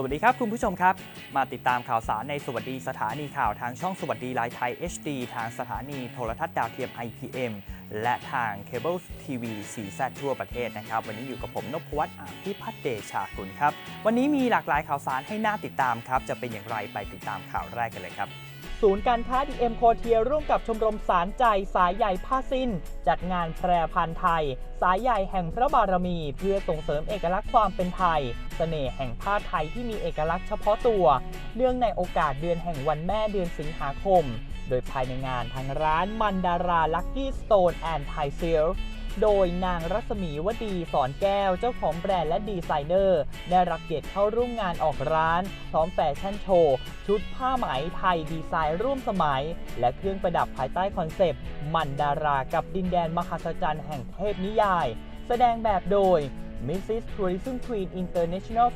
สวัสดีครับคุณผู้ชมครับ มาติดตามข่าวสารในสวัสดีสถานีข่าวทางช่องสวัสดีไลน์ไทย HD ทางสถานีโทรทัศน์ดาวเทียม IPM และทางเคเบิลทีวีสีแซทั่วประเทศนะครับ วันนี้อยู่กับผมนพวัฒน์อภิพัฒเดชากุลครับ วันนี้มีหลากหลายข่าวสารให้น่าติดตามครับ จะเป็นอย่างไรไปติดตามข่าวแรกกันเลยครับศูนย์การค้า DM โคเทียร่วมกับชมรมสารใจสายใหญ่ผ้าสิ้น จัดงานแพรพันธ์ไทย สายใหญ่แห่งพระบารมี เพื่อส่งเสริมเอกลักษณ์ความเป็นไทยเสน่ห์แห่งผ้าไทยที่มีเอกลักษณ์เฉพาะตัว เนื่องในโอกาสเดือนแห่งวันแม่เดือนสิงหาคม โดยภายในงานทางร้านมันดาราลักกี้สโตนแอนด์ไทเซลโดยนางรัศมีวดีสอนแก้วเจ้าของแบรนด์และดีไซเนอร์ ได้รับเกียรติเข้าร่วมงานออกร้าน พร้อมแฟชั่นโชว์ ชุดผ้าไหมไทยดีไซน์ร่วมสมัย และเครื่องประดับภายใต้คอนเซปต์ มันดารากับดินแดนมหัศจรรย์แห่งเทพนิยาย แสดงแบบโดย Mrs. Tourism Queen International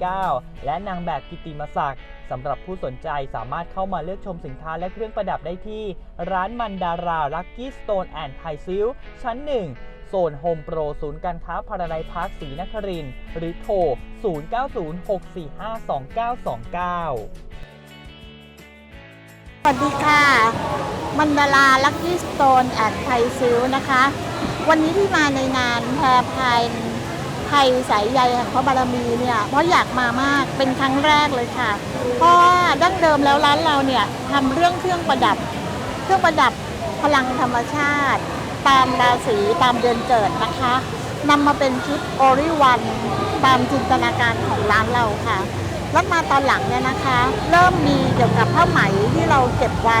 2019 และนางแบบกิติมศักดิ์สำหรับผู้สนใจสามารถเข้ามาเลือกชมสินค้าและเครื่องประดับได้ที่ ร้านมันดารา Lucky Stone and Thai Silk ชั้น 1 โซนโฮมโปรศูนย์การค้าพาราไดพาร์คศรีนครินหรือโทร 0906452929สวัสดีค่ะ มันดาราลักกี้สโตนแอนด์ไทซิลนะคะ วันนี้ที่มาในงานแพรพาย ไทยสายใยแห่งพระบารมีเนี่ยเพราะอยากมามากเป็นครั้งแรกเลยค่ะ เพราะว่าดั้งเดิมแล้วร้านเราเนี่ยทำเรื่องเครื่องประดับ เครื่องประดับพลังธรรมชาติ ตามราศีตามเดือนเกิดนะคะนำมาเป็นชุดโอริวันตามจินตนาการของร้านเราค่ะแล้วมาตอนหลังเนี่ยนะคะ เริ่มมีเกี่ยวกับผ้าไหมที่เราเก็บไว้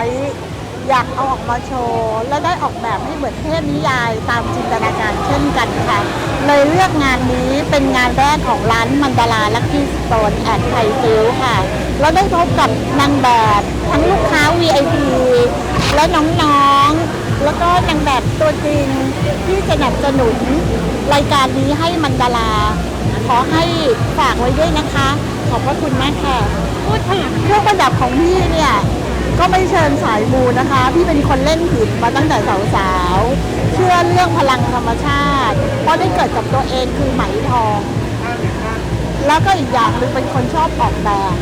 อยากเอาออกมาโชว์ และได้ออกแบบให้เหมือนเทพนิยายตามจินตนาการเช่นกันค่ะ เลยเลือกงานนี้เป็นงานแรกของร้านมันดาราลักกี้สโตนแอดไทยฟิลค่ะ แล้วได้พบกับนางแบบทั้งลูกค้า VIP และน้องๆ แล้วก็นางแบบตัวจริงที่สนับสนุนรายการนี้ให้มันดาราขอให้ฝากไว้ด้วยนะคะ ขอบพระคุณมากค่ะ พูดถึงเครื่องประดับของพี่เนี่ย ก็ไม่เชิญสายมูนะคะ พี่เป็นคนเล่นหินมาตั้งแต่สาวๆ เชื่อเรื่องพลังธรรมชาติ เพราะได้เกิดกับตัวเองคือไหมทอง แล้วก็อีกอย่างหนึงเป็นคนชอบออกแบบ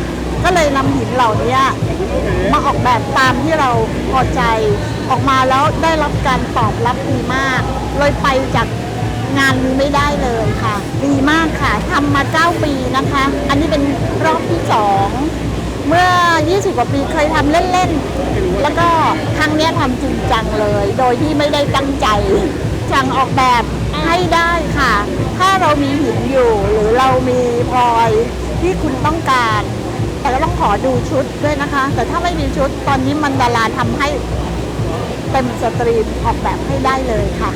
ก็เลยนำหินเหล่านี้มาออกแบบตามที่เราพอใจออกมาแล้วได้รับการตอบรับดีมาก เลยไปจากงานนี้ไม่ได้เลยค่ะ ดีมากค่ะทำมา 9 ปีนะคะ อันนี้เป็นรอบที่ 2 เมื่อ 20 กว่าปีเคยทำเล่น ๆ แล้วก็ครั้งเนี้ยทำจริงจังเลย โดยที่ไม่ได้ตั้งใจสั่งออกแบบให้ได้ค่ะ ถ้าเรามีหินอยู่ หรือเรามีพลอยที่คุณต้องการ แต่ก็ต้องขอดูชุดด้วยนะคะ แต่ถ้าไม่มีชุดตอนนี้มันดาราทำให้เต็มสตรีมออกแบบให้ได้เลยค่ะ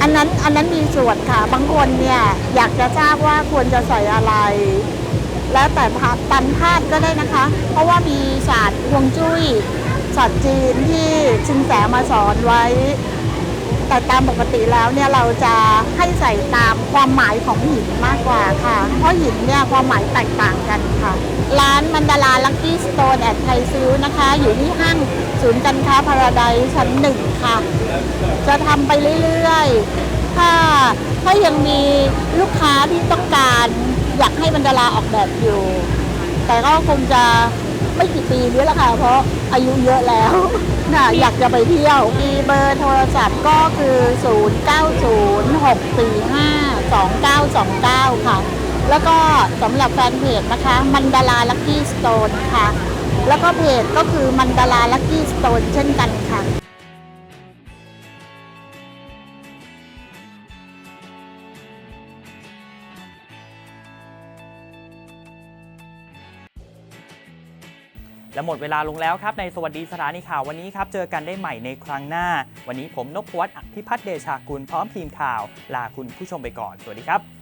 อันนั้นอันนั้นมีส่วนค่ะ บางคนเนี่ยอยากจะทราบว่าควรจะใส่อะไร แล้วแต่พาตันธาตุก็ได้นะคะ เพราะว่ามีศาสตร์ฮวงจุ้ยศาสตร์จีนที่ชินแสมาสอนไว้ แต่ตามปกติแล้วเนี่ยเราจะให้ใส่ตามความหมายของหินมากกว่าค่ะ เพราะหินเนี่ยความหมายแตกต่างกันค่ะ ร้านมันดาราลักกี้สโตนแอดไทซิลนะคะ อยู่ที่ห้างศูนย์การค้าพาราไดชั้นหนึ่งค่ะ จะทำไปเรื่อยๆ ถ้าถ้ายังมีลูกค้าที่ต้องการ อยากให้มันดาราออกแบบอยู่ แต่ก็คงจะไม่กี่ปีนี้แหละค่ะเพราะอายุเยอะแล้วน่ะอยากจะไปเที่ยวมีเบอร์โทรศัพท์ก็คือ 0906452929 ค่ะ แล้วก็สำหรับแฟนเพจนะคะมันดาราลักกี้สโตนค่ะ แล้วก็เพจก็คือมันดาราลักกี้สโตนเช่นกันค่ะ และหมดเวลาลงแล้วครับในสวัสดีสถานีข่าววันนี้ครับ เจอกันได้ใหม่ในครั้งหน้า วันนี้ผมนพวัฒน์อภิพัฒน์เดชากุลพร้อมทีมข่าว ลาคุณผู้ชมไปก่อน สวัสดีครับ